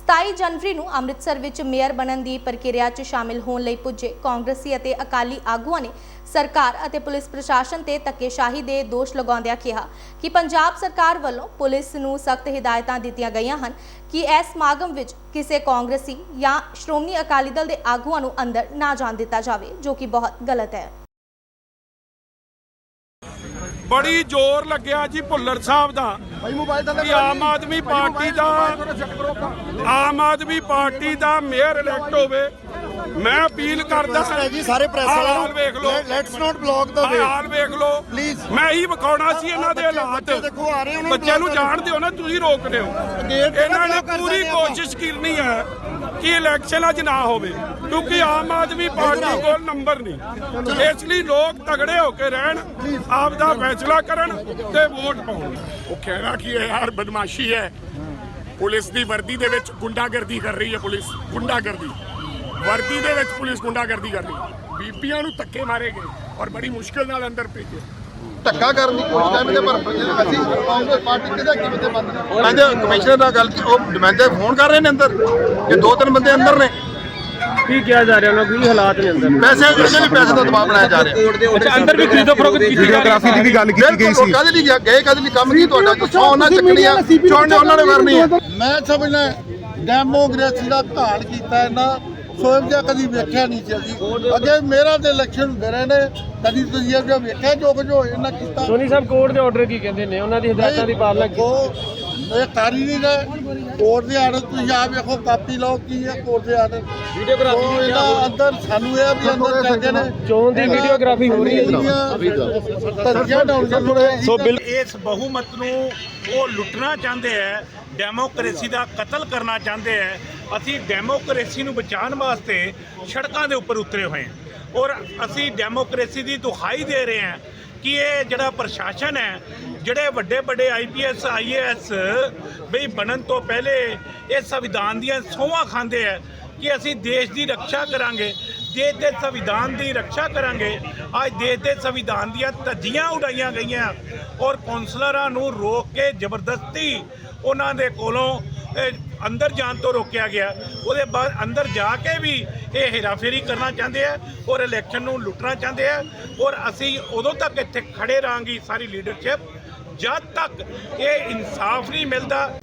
27 ਜਨਵਰੀ ਨੂੰ ਅੰਮ੍ਰਿਤਸਰ ਵਿੱਚ ਮੇਅਰ ਬਣਨ ਦੀ ਪ੍ਰਕਿਰਿਆ 'ਚ ਸ਼ਾਮਿਲ ਹੋਣ ਲਈ ਪੁੱਜੇ ਕਾਂਗਰਸੀ ਅਤੇ ਅਕਾਲੀ ਆਗੂਆਂ ਨੇ ਸਰਕਾਰ ਅਤੇ ਪੁਲਿਸ ਪ੍ਰਸ਼ਾਸਨ ਤੇ ਧੱਕੇਸ਼ਾਹੀ ਦੇ ਦੋਸ਼ ਲਗਾਉਂਦਿਆਂ ਕਿਹਾ ਕਿ ਪੰਜਾਬ ਸਰਕਾਰ ਵੱਲੋਂ ਪੁਲਿਸ ਨੂੰ ਸਖਤ ਹਦਾਇਤਾਂ ਦਿੱਤੀਆਂ ਗਈਆਂ ਹਨ ਕਿ ਇਸ ਸਮਾਗਮ ਵਿੱਚ ਕਿਸੇ ਕਾਂਗਰਸੀ ਜਾਂ ਸ਼੍ਰੋਮਣੀ ਅਕਾਲੀ ਦਲ ਦੇ ਆਗੂਆਂ ਨੂੰ ਅੰਦਰ ਨਾ ਜਾਣ ਦਿੱਤਾ ਜਾਵੇ, ਜੋ ਕਿ ਬਹੁਤ ਗਲਤ ਹੈ। ਬੜੀ ਜ਼ੋਰ ਲੱਗਿਆ ਜੀ ਭੁੱਲਰ ਸਾਹਿਬ ਦਾ। ਕਿ ਆਮ ਆਦਮੀ ਪਾਰਟੀ ਦਾ ਆਮ ਆਦਮੀ ਪਾਰਟੀ ਦਾ ਮੇਅਰ ਇਲੈਕਟ ਹੋਵੇ। ਮੈਂ ਅਪੀਲ ਕਰਦਾ ਹੈ ਜੀ ਸਾਰੇ ਪ੍ਰੈਸ ਲਓ। ਲੈਟਸ ਨਾਟ ਬਲੌਕ ਦਾ ਵੇ ਹਾਲ ਵੇਖ ਲਓ। Please। ਮੈਂ ਹੀ ਵਿਖਾਉਣਾ ਸੀ ਇਹਨਾਂ ਦੇ ਹਾਲਾਤ। ਬੱਚੇ ਦੇਖੋ ਆ ਰਹੇ ਉਹਨਾਂ ਨੂੰ ਬੱਚਿਆਂ ਨੂੰ ਜਾਣ ਦਿਓ ਨਾ ਤੁਸੀਂ ਰੋਕ ਦਿਓ। ਗੇਟ ਇਹਨਾਂ ਨੇ ਪੂਰੀ। ਕੋਸ਼ਿਸ਼ ਕਰਨੀ ਹੈ ਕਿ ਇਲੈਕਸ਼ਨ ਅੱਜ ਨਾ ਹੋਵੇ ਕਿਉਂਕਿ ਆਮ ਆਦਮੀ ਪਾਰਟੀ ਕੋਲ ਨੰਬਰ ਨਹੀਂ। ਇਸ ਲਈ ਲੋਕ ਤਗੜੇ ਹੋ ਕੇ ਰਹਿਣ ਆਪ ਦਾ ਫੈਸਲਾ ਕਰਨ ਤੇ ਵੋਟ ਪਾਉਣ। ਉਹ ਕਹਿਣਾ ਕੀ ਹੈ ਯਾਰ ਬਦਮਾਸ਼ੀ ਹੈ। ਪੁਲਿਸ ਦੀ ਵਰਦੀ ਦੇ ਵਿੱਚ ਗੁੰਡਾਗਰਦੀ ਕਰ ਰਹੀ ਹੈ ਪੁਲਿਸ ਗੁੰਡਾਗਰਦੀ। ਵਰਦੀ ਦੇ ਵਿੱਚ ਪੁਲਿਸ ਗੁੰਡਾਗਰਦੀ ਕਰ ਰਹੀ ਹੈ ਬੀਬੀਆਂ ਨੂੰ ਧੱਕੇ ਮਾਰੇ ਗਏ ਔਰ ਬੜੀ ਮੁਸ਼ਕਿਲ ਨਾਲ ਅੰਦਰ ਭੇਜੇ। ਧੱਕਾ ਕਰਨ ਦੀ ਕੋਸ਼ਿਸ਼ ਕਰਦੇ ਪਰ ਅਸੀਂ ਕਾਂਗਰਸ ਪਾਰਟੀ ਕਿਹਦਾ ਕੀ ਬੰਦੇ ਬੰਦ ਕਹਿੰਦੇ ਕਮਿਸ਼ਨਰ ਨਾਲ ਗੱਲ ਕੀ ਉਹ ਡਿਮਾਂਡੇ ਫੋਨ ਕਰ ਰਹੇ ਨੇ ਅੰਦਰ? ਕਿ ਦੋ ਤਿੰਨ ਬੰਦੇ ਅੰਦਰ ਨੇ? ਕੀ ਕਿਹਾ ਜਾ ਰਿਹਾ ਉਹਨਾਂ ਕੋਈ ਹਾਲਾਤ ਨੇ ਅੰਦਰ? ਪੈਸੇ ਇਹਦੇ ਲਈ ਪੈਸੇ ਦਾ ਦਬਾਅ ਬਣਾਇਆ ਜਾ ਰਿਹਾ। ਅੱਛਾ ਅੰਦਰ ਵੀ ਖਰੀਦੋ ਫਰੋਖਤ ਕੀਤੀ ਜਾ ਰਹੀ ਹੈ ਵੀਡੀਓਗ੍ਰਾਫੀ ਦੀ ਵੀ ਗੱਲ ਕੀਤੀ ਗਈ ਸੀ। ਕਦੇ ਲਈ ਗਿਆ ਗਏ ਕਦੇ ਲਈ ਕੰਮ ਕੀ ਤੁਹਾਡਾ? ਦੱਸੋ ਉਹਨਾਂ ਚੱਕਣੀਆਂ ਚੋਣਨੇ ਉਹਨਾਂ ਨੇ ਕਰਨੀ ਹੈ। ਮੈਂ ਸਮਝਦਾ ਡੈਮੋਕ੍ਰੇਸੀ ਦਾ ਘਾਣ ਕੀਤਾ ਇਹਨਾਂ ਸੋਇਮ ਜਿਹਾ ਕਦੀ ਵੇਖਿਆ ਨਹੀਂ ਸੀ ਅਸੀਂ। ਅੱਗੇ ਮੇਰਾ ਤੇ ਇਲੈਕਸ਼ਨ ਹੁੰਦੇ ਰਹੇ ਨੇ ਕਦੀ ਤੁਸੀਂ ਇਹ ਜਿਹਾ ਵੇਖਿਆ ਜੋ ਕੁਝ ਹੋਏ ਇਹਨਾਂ ਕੀਤਾ। ਸੋਨੀ ਸਾਹਿਬ ਕੋਰਟ ਦੇ ਆਰਡਰ ਕੀ ਕਹਿੰਦੇ ਨੇ? ਉਹਨਾਂ ਦੀ ਹਦਾਇਤਾਂ ਦੀ ਪਾਲਣਾ ਕੀਤੀ ਇਹ ਕਰ ਨਹੀਂ ਰਹੇ। ਕੋਰਟ ਦੇ ਆਰਡਰ ਤੁਸੀਂ ਆਪ ਵੇਖੋ ਕਾਪੀ ਲਓ ਕੀ ਹੈ ਕੋਰਟ ਦੇ ਆਰਡਰ ਵੀਡੀਓਗ੍ਰਾਫੀ ਇਹਦਾ ਅੰਦਰ ਸਾਨੂੰ ਇਹ ਵੀ ਅੰਦਰ ਗਏ ਨੇ। ਚੋਣ ਦੀ ਵੀਡੀਓਗ੍ਰਾਫੀ ਹੋ ਰਹੀ ਹੈ। ਸੋ ਬਿਲ ਇਸ ਬਹੁਮਤ ਨੂੰ ਉਹ ਲੁੱਟਣਾ ਚਾਹੁੰਦੇ ਹੈ ਡੈਮੋਕ੍ਰੇਸੀ ਦਾ ਕਤਲ ਕਰਨਾ ਚਾਹੁੰਦੇ ਹੈ ਅਸੀਂ ਡੈਮੋਕ੍ਰੇਸੀ ਨੂੰ ਬਚਾਉਣ ਵਾਸਤੇ ਸੜਕਾਂ ਦੇ ਉੱਪਰ ਉਤਰੇ ਹੋਏ ਹਾਂ। ਔਰ ਅਸੀਂ ਡੈਮੋਕ੍ਰੇਸੀ ਦੀ ਦੁਹਾਈ ਦੇ ਰਹੇ ਹਾਂ ਕਿ ਇਹ ਜਿਹੜਾ ਪ੍ਰਸ਼ਾਸਨ ਹੈ, ਜਿਹੜੇ ਵੱਡੇ ਵੱਡੇ ਆਈਪੀਐਸ ਆਈਏਐਸ ਬਈ ਬਣਨ ਤੋਂ ਪਹਿਲੇ ਇਹ ਸੰਵਿਧਾਨ ਦੀਆਂ ਸੋਹਾਂ ਖਾਂਦੇ ਹੈ ਕਿ ਅਸੀਂ ਦੇਸ਼ ਦੀ ਰੱਖਿਆ ਕਰਾਂਗੇ, ਦੇਸ਼ ਦੇ ਸੰਵਿਧਾਨ ਦੀ ਰੱਖਿਆ ਕਰਾਂਗੇ। ਅੱਜ ਦੇਸ਼ ਦੇ ਸੰਵਿਧਾਨ ਦੀਆਂ ਧੱਜੀਆਂ ਉਡਾਈਆਂ ਗਈਆਂ ਔਰ ਕੌਂਸਲਰਾਂ ਨੂੰ ਰੋਕ ਕੇ ਜ਼ਬਰਦਸਤੀ ਉਹਨਾਂ ਦੇ ਕੋਲੋਂ ਅੰਦਰ ਜਾਣ ਤੋਂ ਰੋਕਿਆ ਗਿਆ। ਉਹਦੇ ਬਾਅਦ ਅੰਦਰ ਜਾ ਕੇ ਵੀ ਇਹ ਹੇਰਾਫੇਰੀ ਕਰਨਾ ਚਾਹੁੰਦੇ ਆ ਔਰ ਇਲੈਕਸ਼ਨ ਨੂੰ ਲੁੱਟਣਾ ਚਾਹੁੰਦੇ ਆ ਔਰ ਅਸੀਂ ਉਦੋਂ ਤੱਕ ਇੱਥੇ ਖੜੇ ਰਹਾਂਗੀ ਸਾਰੀ ਲੀਡਰਸ਼ਿਪ ਜਦ ਤੱਕ ਇਹ ਇਨਸਾਫ ਨਹੀਂ ਮਿਲਦਾ।